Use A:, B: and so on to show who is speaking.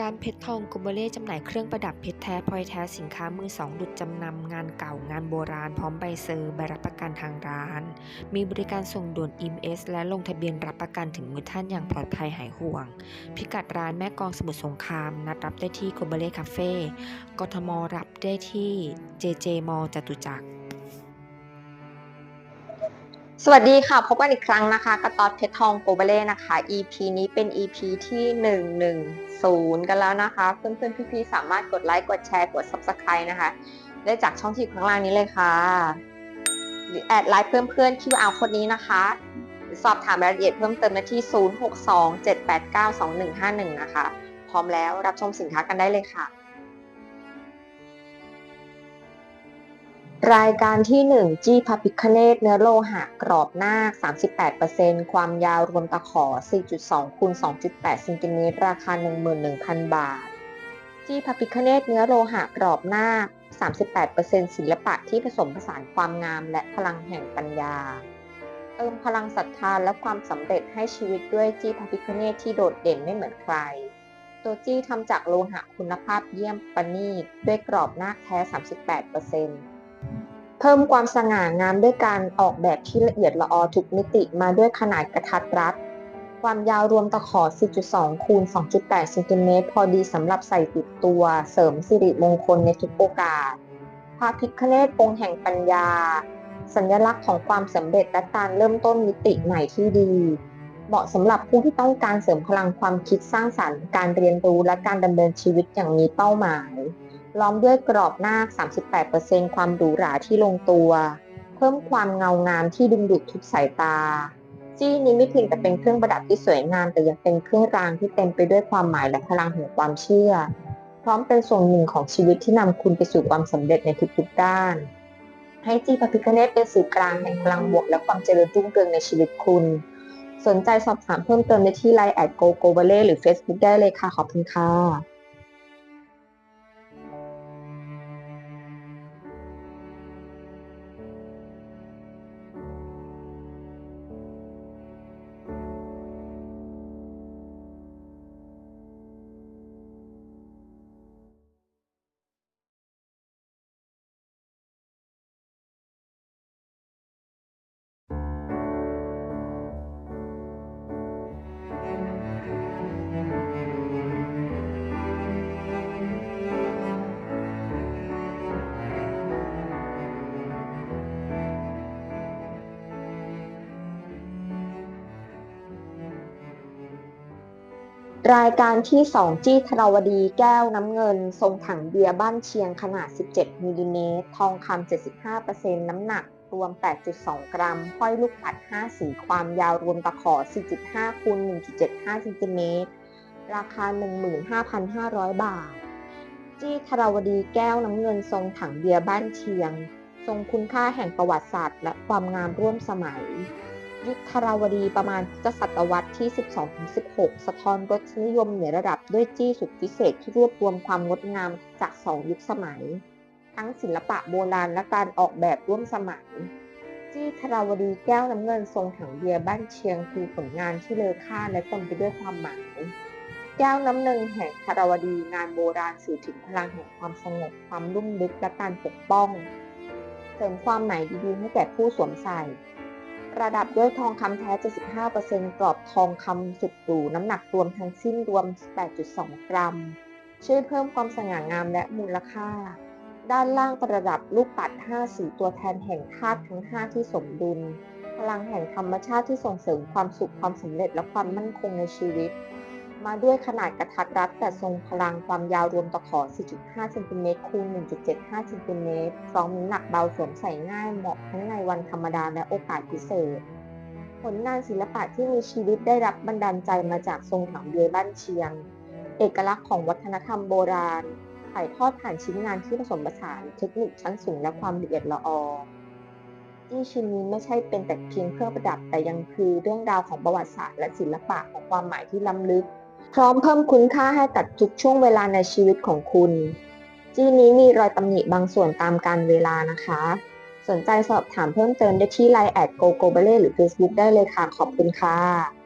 A: ร้านเพชรทองกุมเบเล่จำหน่ายเครื่องประดับเพชรแท้พลอยแท้สินค้ามือสองดุดจำนำงานเก่างานโบราณพร้อมใบเซอร์ใบรับประกันทางร้าน มีบริการส่งด่วน EMS และลงทะเบียนรับประกันถึงมือท่านอย่างปลอดภัยหายห่วง พิกัดร้านแม่กองสมุทรสงคราม นัดรับได้ที่กุมเบเล่คาเฟ่กทมรับได้ที่ JJ มอจตุจักร
B: สวัสดีค่ะ พบกันอีกครั้งนะคะกระตอดเพชรทองโกเบเล่นะคะ EP นี้เป็น EP ที่ 110 กันแล้วนะคะ เพื่อนๆพี่ๆสามารถกดไลค์กดแชร์กด Subscribe นะคะ ได้จากช่องที่อยู่ข้างล่างนี้เลยค่ะ หรือแอดไลน์เพื่อนเพื่อนๆ QR โค้ดนี้นะคะสอบถามรายละเอียดเพิ่มเติมได้ที่ 0627892151 นะคะ พร้อมแล้วรับชมสินค้ากันได้เลยค่ะ รายการที่ 1 จี้พระพิคเนตเนื้อโลหะกรอบหน้า 38%ความยาวรวมตะขอ 4.2คูณ2.8ซนติเมตรราคา 11,000 บาท จี้พระพิคเนตเนื้อโลหะกรอบหน้า 38%ศิลปะที่ผสมผสานความงามและพลังแห่งปัญญา เติมพลังศรัทธาและความสำเร็จให้ชีวิตด้วยจี้พระพิคเนตที่โดดเด่นไม่เหมือนใครตัวจี้ทำจากโลหะคุณภาพเยี่ยมประณีตด้วยกรอบหน้าแท้ 38% เพิ่มความสง่างามด้วยการออกแบบที่ละเอียดละออทุกมิติมาด้วยขนาดกระทัดรัด ความยาวรวมตะขอ 4.2 คูณ 2.8 เซนติเมตร พอดีสำหรับใส่ติดตัวเสริมสิริมงคลในทุกโอกาส พระพิฆเนศองค์แห่งปัญญา สัญลักษณ์ของความสำเร็จและการเริ่มต้นมิติใหม่ที่ดี เหมาะสำหรับผู้ที่ต้องการเสริมพลังความคิดสร้างสรรค์ การเรียนรู้และการดำเนินชีวิตอย่างมีเป้าหมาย ล้อมด้วยกรอบหน้า 38%ความหรูหราที่ลงตัว เพิ่มความเงางามที่ดึงดูดทุกสายตา จี้นี้ไม่เพียงแต่เป็นเครื่องประดับที่สวยงาม แต่ยังเป็นเครื่องรางที่เต็มไปด้วยความหมายและพลังแห่งความเชื่อ พร้อมเป็นส่วนหนึ่งของชีวิตที่นำคุณไปสู่ความสำเร็จในทุกๆด้าน ให้จี้พระพิฆเนศเป็นสื่อกลางแห่งพลังบวกและความเจริญรุ่งเรืองในชีวิตคุณ สนใจสอบถามเพิ่มเติมได้ที่ไลน์แอดโกโกเบเล่หรือ Facebook ได้เลยค่ะขอบคุณค่ะ รายการที่ 2 จี้ธรวดีแก้วน้ำเงิน ทรงถังเบียร์บ้านเชียงขนาด 17มิลลิเมตร ทองคำ 75%น้ำหนักรวม 8.2 กรัม ห้อยลูกปัด 5 สี ความยาวรวมตะขอ 4.5คูณ1.75ซนติเมตร ราคา 15,500 บาท จี้ธรวดีแก้วน้ำเงินทรงถังเบียร์บ้านเชียง ทรงคุณค่าแห่งประวัติศาสตร์ และความงามร่วมสมัย ยุคธาราวดีประมาณพุทธศตวรรษที่ 12-16 สะท้อนรสนิยมเหนือระดับด้วยจี้สุดพิเศษที่รวบรวมความงดงามจากสองยุคสมัย ทั้งศิลปะโบราณและการออกแบบร่วมสมัย จี้ธาราวดีแก้วน้ำเงินทรงถังเบียร์บ้านเชียงคือผลงานที่เลอค่าและเต็มไปด้วยความหมาย แก้วน้ำหนึ่งแห่งธาราวดีงานโบราณสื่อถึงพลังแห่งความสงบความลุ่มลึกและการปกป้อง เสริมความหมายดีๆให้แก่ผู้สวมใส่ ประดับด้วยทองคำแท้ 75%กรอบทองคำสุดหรูน้ำหนักรวมทั้งสิ้นรวม 8.2 กรัม ช่วยเพิ่มความสง่างามและมูลค่า ด้านล่างประดับลูกปัด 5 สีตัวแทนแห่งธาตุทั้ง 5 ที่สมดุล พลังแห่งธรรมชาติที่ส่งเสริมความสุขความสำเร็จและความมั่นคงในชีวิต มาด้วยขนาดกระทัดรัดแต่ทรงพลังความยาวรวมตะขอ 4.5 เซนติเมตรคูณ 1.75 เซนติเมตรพร้อมน้ำหนักเบาสวมใส่ง่ายเหมาะทั้งในวันธรรมดาและโอกาสพิเศษ ผลงานศิลปะที่มีชีวิตได้รับบันดาลใจมาจากทรงถังเบียบ้านเชียง เอกลักษณ์ของวัฒนธรรมโบราณถ่ายทอดผ่านชิ้นงานที่ผสมผสานเทคนิคชั้นสูงและความละเอียดละออที่ชิ้นนี้ไม่ใช่เป็นแต่เพียงเครื่องประดับแต่ยังคือเรื่องราวของประวัติศาสตร์และศิลปะของความหมายที่ล้ำลึก พร้อมเพิ่มคุณค่าให้กับทุกช่วงเวลาในชีวิตของคุณ จี้นี้มีรอยตำหนิบางส่วนตามการเวลานะคะ สนใจสอบถามเพิ่มเติมได้ที่ไลน์แอดโกโกเบเล่หรือ Facebook ได้เลยค่ะ ขอบคุณค่ะ